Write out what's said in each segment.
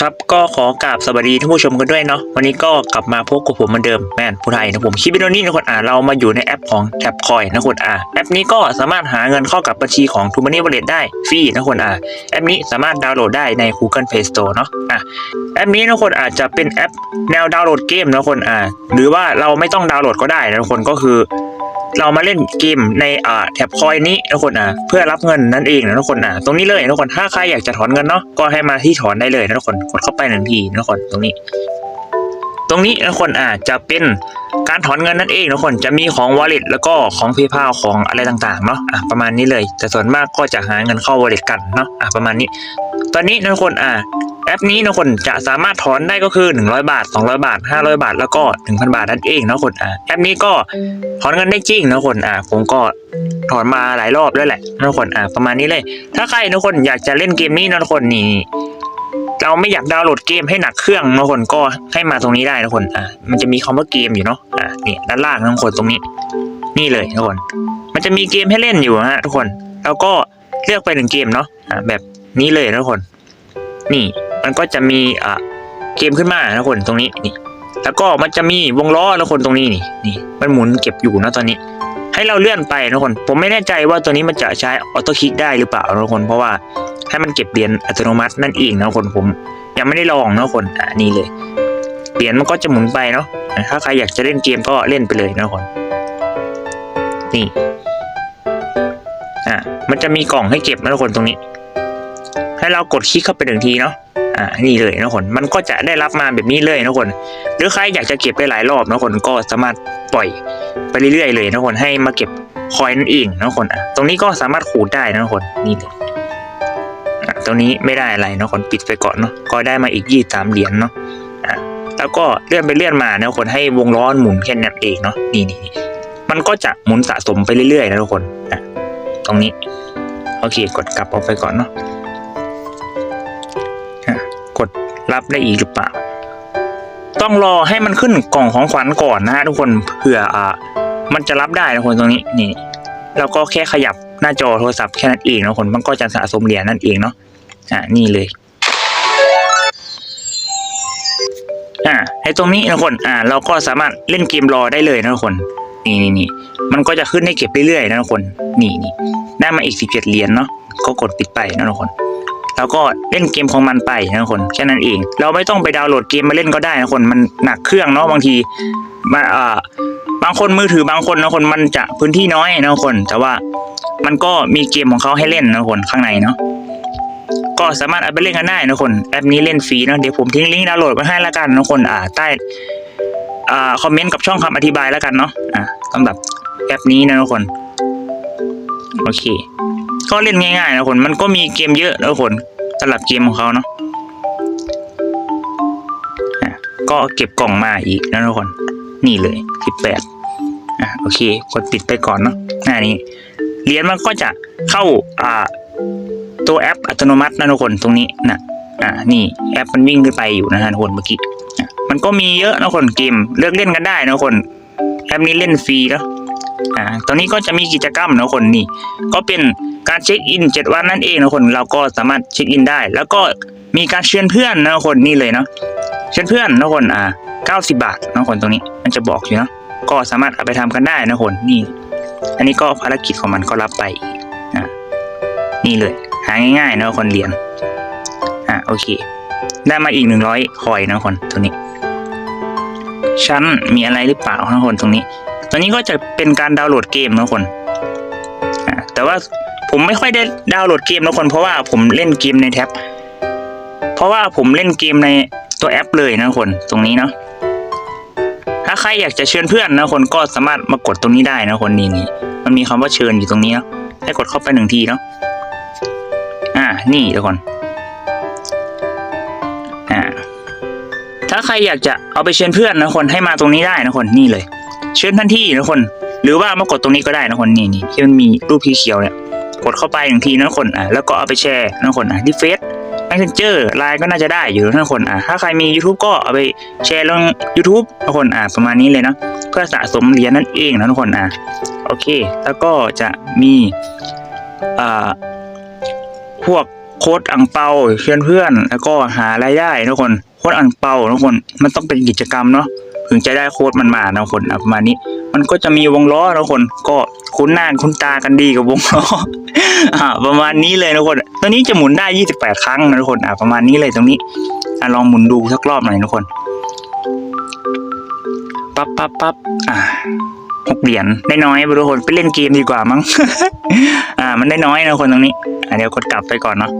ครับก็ขอกราบสวัสดีท่านผู้ชมกันด้วยเนาะวันนี้ก็กลับมาพบกับผมเหมือนเดิมแมนผู้ไทยนะผมคลิปวิดีโอนี้นะคนอ่าเรามาอยู่ในแอปของแท็บคอยนะคนอ่าแอปนี้ก็สามารถหาเงินเข้ากับบัญชีของ t ูมันนี่วอลเลตได้ฟรีนะคนอ่าแอปนี้สามารถดาวน์โหลดได้ใน Google Play Store เนาะอะแอปนี้นะคนอาจจะเป็นแอปแนวดาวน์โหลดเกมนะคนอ่าหรือว่าเราไม่ต้องดาวน์โหลดก็ได้นะคนก็คือ เรามาเล่นเกมในอ่าแท็บคอยนี้นะคนอะเพื่อรับเงินนั่นเองนะทุกคนอะตรงนี้เลยนะทุกคนถ้าใครอยากจะถอนเงินเนาะก็ให้มาที่ถอนได้เลยนะทุกคนกดเข้าไปหนึ่งทีนะทุกคนตรงนี้ ตรงนี้นะทุกคนอะจะเป็นการถอนเงินนั่นเองนะทุกคนจะมีของ wallet แล้วก็ของ PayPal ของอะไรต่างๆเนาะอะประมาณนี้เลย แต่ส่วนมากก็จะหาเงินเข้า wallet กันเนาะอะประมาณนี้ ตอนนี้นะทุกคนอะแอปนี้นะคนจะสามารถถอนได้ก็คือ 100 บาท 200 บาท 500 บาท แล้วก็ 1,000 บาทนั่นเองนะคนอะแอปนี้ก็ถอนเงินได้จริงนะคนอะผมก็ถอนมาหลายรอบแล้วแหละนะคนอะประมาณนี้เลย ถ้าใครนะคนอยากจะเล่นเกมนี้นะคนนี่ เราไม่อยากดาวน์โหลดเกมให้หนักเครื่องนะทุกคนก็ให้มาตรงนี้ได้นะทุกคนอะมันจะมีคำว่าเกมอยู่เนาะอะนี่ด้านล่างนะทุกคนตรงนี้ นี่เลยทุกคน มันจะมีเกมให้เล่นอยู่ฮะทุกคน แล้วก็เลือกไปหนึ่งเกมเนาะอะแบบนี้เลยนะทุกคน นี่มันก็จะมีอะเกมขึ้นมานะทุกคนตรงนี้นี่แล้วก็มันจะมีวงล้อนะทุกคนตรงนี้นี่นี่มันหมุนเก็บอยู่นะตอนนี้ ให้เราเลื่อนไปนะคนผมไม่แน่ใจว่าตัวนี้มันจะใช้ออโต้คลิกได้หรือเปล่านะคนเพราะว่าให้มันเก็บเหรียญอัตโนมัตินั่นเองนะคนผมยังไม่ได้ลองนะคนอะนี่เลยเหรียญมันก็จะหมุนไปเนาะถ้าใครอยากจะเล่นเกมก็เล่นไปเลยนะคนนี่อะมันจะมีกล่องให้เก็บนะคนตรงนี้ ให้เรากดคลิกเข้าไปหนึ่งทีเนาะอ่านี่เลยนะคนมันก็จะได้รับมาแบบนี้เลยนะคน หรือใครอยากจะเก็บได้หลายรอบนะคนก็สามารถ ปล่อยไปเรื่อยๆเลยนะทุกคนให้มาเก็บคอยนั่นเองนะทุกคนอะตรงนี้ก็สามารถขูดได้นะทุกคนนี่เลยอะตรงนี้ไม่ได้อะไรนะคนปิดไปก่อนเนาะก็ได้มาอีกยี่สามเหรียญเนาะอะแล้วก็เลื่อนไปเลื่อนมานะทุกคนให้วงล้อหมุนแค่นั้นเองเนาะนี่นี่นี่มันก็จะหมุนสะสมไปเรื่อยๆนะทุกคนอะตรงนี้โอเค กดกลับออกไปก่อนเนาะกดรับได้อีกหรือเปล่า ต้องรอให้มันขึ้นกล่องของขวัญก่อนนะฮะทุกคนเผื่ออ่ามันจะรับได้นะคนตรงนี้นี่แล้วก็แค่ขยับหน้าจอโทรศัพท์แค่นั้นเองนะคนมันก็จะสะสมเหรียญนั่นเองเนาะอ่านี่เลยอ่าให้ตรงนี้นะคนอ่าเราก็สามารถเล่นเกมรอได้เลยนะทุกคนนี่นี่นี่มันก็จะขึ้นให้เก็บเรื่อยๆนะทุกคนนี่นี่ได้มาอีกสิบเจ็ดเหรียญเนาะก็กดปิดไปนะทุกคน แล้วก็เล่นเกมของมันไปนะคนแค่นั้นเอง เราไม่ต้องไปดาวน์โหลดเกมมาเล่นก็ได้นะคนมันหนักเครื่องเนาะบางทีมาอ่าบางคนมือถือบางคนนะคนมันจะพื้นที่น้อยนะคน แต่ว่ามันก็มีเกมของเขาให้เล่นนะคนข้างในเนาะก็สามารถเอาไปเล่นกันได้นะคนแอปนี้เล่นฟรีนะเดี๋ยวผมทิ้งลิงก์ดาวน์โหลดไว้ให้ล้วกันนะคนอ่าใต้อ่าคอมเมนต์กับช่องคำอธิบายแล้วกันเนาะอ่าสำหรับแอปนี้นะทุกคน โอเค ก็เล่นง่ายๆนะคนมันก็มีเกมเยอะนะคนสำหรับเกมของเขาเนาะอะก็เก็บกล่องมาอีกนะทุกคน นี่เลยสิบแปดอะโอเค กดปิดไปก่อนเนาะหน้านี้เหรียญมันก็จะเข้าอ่าตัวแอปอัตโนมัตินะทุกคนตรงนี้นะอ่านี่แอปมันวิ่งขึ้นไปอยู่นะฮะทุกคนเมื่อกี้มันก็มีเยอะนะคนเกมเลือกเล่นกันได้นะคนแอปนี้เล่นฟรีแล้ว อ่าตอนนี้ก็จะมีกิจกรรมนะคนนี่ ก็เป็นการเช็คอินเจ็ดวันนั่นเองนะคน เราก็สามารถเช็คอินได้ แล้วก็มีการเชิญเพื่อนนะคนนี่เลยเนาะ เชิญเพื่อนนะคน อ่าเก้าสิบาทนะคนตรงนี้ มันจะบอกอยู่เนาะ ก็สามารถเอาไปทำกันได้นะคนนี่ อันนี้ก็ภารกิจของมันก็รับไปอ่านี่เลย หาง่ายๆนะคนเรียน อ่าโอเค ได้มาอีกหนึ่งร้อยคอยนะคนตรงนี้ ชั้นมีอะไรหรือเปล่านะคนตรงนี้ ตอนนี้ก็จะเป็นการดาวน์โหลดเกมนะคนแต่ว่าผมไม่ค่อยได้ดาวน์โหลดเกมนะคน เพราะว่าผมเล่นเกมในแท็บ เพราะว่าผมเล่นเกมในตัวแอปเลยนะคนตรงนี้เนาะถ้าใครอยากจะเชิญเพื่อนนะคนก็สามารถมากดตรงนี้ได้นะคนนี่นี่มันมีคำว่าเชิญอยู่ตรงนี้เนาะให้กดเข้าไปหนึ่งทีเนาะอ่านี่ทุกคนอ่าถ้าใครอยากจะเอาไปเชิญเพื่อนนะคนให้มาตรงนี้ได้นะคนนี่เลย เชิญทันทีนะคน หรือว่ามากดตรงนี้ก็ได้นะคนนี่นี่ที่มันมีรูปสีเขียวเนี่ยกดเข้าไปหนึ่งทีนะคนอะแล้วก็เอาไปแชร์นะคนอะที่เฟซ Messenger ไลน์ก็น่าจะได้อยู่นะคนอะถ้าใครมี YouTube ก็เอาไปแชร์ลง YouTube นะคนอะประมาณนี้เลยนะเพื่อสะสมเหรียญนั่นเองนะทุกคนอะโอเค แล้วก็จะมีอ่าพวกโค้ดอังเปาเพื่อนเพื่อนแล้วก็หารายได้ทุกคนโค้ดอังเปาทุกคนมันต้องเป็นกิจกรรมเนาะ ถึงจะได้โค้ดมันมานะทุกคนอะประมาณนี้ มันก็จะมีวงล้อทุกคนก็คุ้นหน้าคุ้นตากันดีกับวงล้ออ่าประมาณนี้เลยทุกคนตัวนี้จะหมุนได้ 28 ครั้งนะทุกคนอะประมาณนี้เลยตรงนี้อะลองหมุนดูสักรอบหน่อยทุกคนปั๊บปั๊บปั๊บอ่าหกเหรียญได้น้อยทุกคนไปเล่นเกมดีกว่ามั้งอ่า มันได้น้อยนะคนตรงนี้อ่าเดี๋ยวกดกลับไปก่อนเนาะ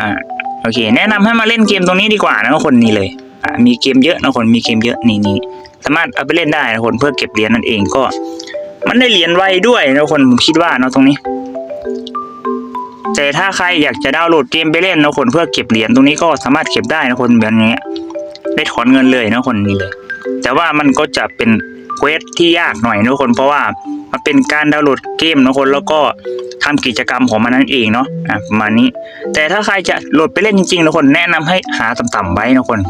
อ่าโอเค แนะนำให้มาเล่นเกมตรงนี้ดีกว่านะทุกคนนี่เลย อ่ามีเกมเยอะนะคนมีเกมเยอะนี่นี่สามารถเอาไปเล่นได้นะคนเพื่อเก็บเหรียญนั่นเองก็ มันได้เหรียญไวด้วยนะคนผมคิดว่าเนาะตรงนี้แต่ถ้าใครอยากจะดาวน์โหลดเกมไปเล่นนะคนเพื่อเก็บเหรียญตรงนี้ก็สามารถเก็บได้นะคนแบบนี้ได้ถอนเงินเลยนะคนนี้เลย แต่ว่ามันก็จะเป็นเควสที่ยากหน่อยนะคน เพราะว่ามันเป็นการดาวน์โหลดเกมนะคนแล้วก็ทำกิจกรรมของมันนั่นเองเนาะอะประมาณนี้ แต่ถ้าใครจะโหลดไปเล่นจริงๆนะคนแนะนำให้หาต่ำๆไว้นะคน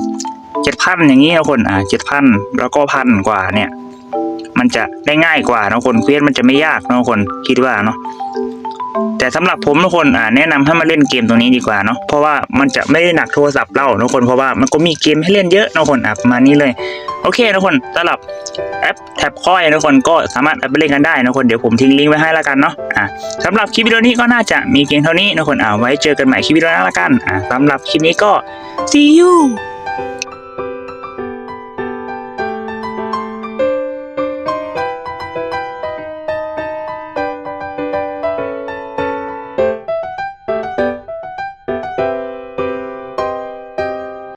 เจ็ดพันอย่างนี้นะคนอ่าเจ็ดพันแล้วก็พันกว่าเนี่ย มันจะได้ง่ายกว่านะคนเควสมันจะไม่ยากนะคนคิดว่าเนาะแต่สำหรับผมทุกคนอ่าแนะนำให้มาเล่นเกมตรงนี้ดีกว่าเนาะเพราะว่ามันจะไม่ได้หนักโทรศัพท์เราทุกคนเพราะว่ามันก็มีเกมให้เล่นเยอะนะคนอะประมาณนี้เลย โอเคทุกคนสำหรับแอปแท็บคอยทุกคนก็สามารถเอาไปเล่นกันได้นะคนเดี๋ยวผมทิ้งลิงก์ไว้ให้แล้วกันเนาะอะสำหรับคลิปวิดีโอนี้ก็น่าจะมีเพียงเท่านี้นะคนอ่าไว้เจอกันใหม่คลิปวิดีโอหน้าละกันอะสำหรับคลิปนี้ก็ see you